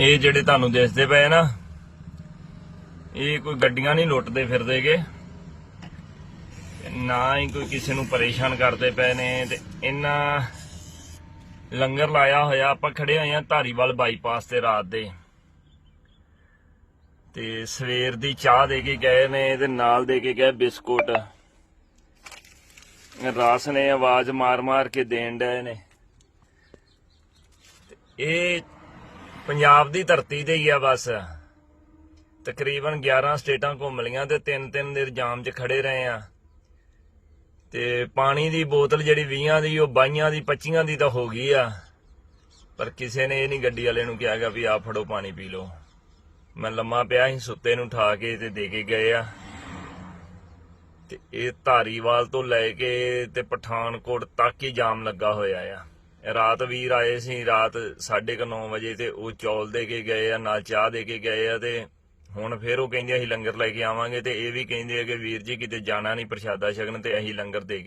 ਇਹ ਜਿਹੜੇ ਤੁਹਾਨੂੰ ਦਿਸਦੇ ਪਏ ਨਾ, ਇਹ ਕੋਈ ਗੱਡੀਆਂ ਨਹੀਂ ਲੁੱਟਦੇ ਫਿਰਦੇਗੇ। ਨਾ ਹੀ ਕੋਈ ਕਿਸੇ ਨੂੰ ਪਰੇਸ਼ਾਨ ਕਰਦੇ ਪਏ ਨੇ ਤੇ ਇਹਨਾਂ ਲੰਗਰ ਲਾਇਆ ਹੋਇਆ, ਆਪਾਂ ਖੜੇ ਹੋਏ ਆ ਧਾਰੀਵਾਲ ਬਾਈਪਾਸ ਤੇ ਰਾਤ ਦੇ। ਤੇ ਸਵੇਰ ਦੀ ਚਾਹ ਦੇ ਕੇ ਗਏ ਨੇ ਤੇ ਨਾਲ ਦੇ ਕੇ ਗਏ ਬਿਸਕੁਟ। ਰਾਸ ਨੇ ਆਵਾਜ਼ ਮਾਰ-ਮਾਰ ਕੇ ਦੇਣ ਡਏ ਨੇ। ਇਹ ਪੰਜਾਬ ਦੀ ਧਰਤੀ ਤੇ ਹੀ ਆ ਬਸ। ਤਕਰੀਬਨ 11 ਸਟੇਟਾਂ ਘੁੰਮ ਲੀਆਂ ਤੇ ਤਿੰਨ ਤਿੰਨ ਦਿਨ ਜਾਮ 'ਚ ਖੜੇ ਰਹੇ ਆ। ਤੇ ਪਾਣੀ ਦੀ ਬੋਤਲ ਜਿਹੜੀ 20 ਦੀ, ਉਹ 22 ਦੀ 25 ਦੀ ਤਾਂ ਹੋ ਗਈ ਆ। ਪਰ ਕਿਸੇ ਨੇ ਇਹ ਨਹੀਂ ਗੱਡੀ ਵਾਲੇ ਨੂੰ ਕਿਹਾਗਾ ਵੀ ਆ ਫੜੋ ਪਾਣੀ ਪੀ ਲਓ। ਮੈਂ ਲੰਮਾ ਪਿਆ ਸੀ, ਸੁੱਤੇ ਨੂੰ ਠਾ ਕੇ ਤੇ ਦੇ ਕੇ ਗਏ ਆ। ਤੇ ਇਹ ਧਾਰੀਵਾਲ ਤੋਂ ਲੈ ਕੇ ਤੇ ਪਠਾਨਕੋਟ ਤੱਕ ਹੀ ਜਾਮ ਲੱਗਾ ਹੋਇਆ ਆ। ਰਾਤ ਵੀਰ ਆਏ ਸੀ, ਰਾਤ 9:30 ਵਜੇ ਤੇ ਉਹ ਚੌਲ ਦੇ ਕੇ ਗਏ ਆ, ਨਾਲ ਚਾਹ ਦੇ ਕੇ ਗਏ ਆ ਤੇ ਹੁਣ ਫੇਰ ਉਹ ਕਹਿੰਦੇ ਅਸੀਂ ਲੰਗਰ ਲੈ ਕੇ ਆਵਾਂਗੇ ਤੇ ਇਹ ਵੀ ਕਹਿੰਦੇ ਆ ਕਿ ਵੀਰ ਜੀ ਕਿਤੇ ਜਾਣਾ ਨਹੀਂ ਪ੍ਰਸ਼ਾਦਾ ਛਕਣ ਤੇ ਅਸੀਂ ਲੰਗਰ ਦੇ ਕੇ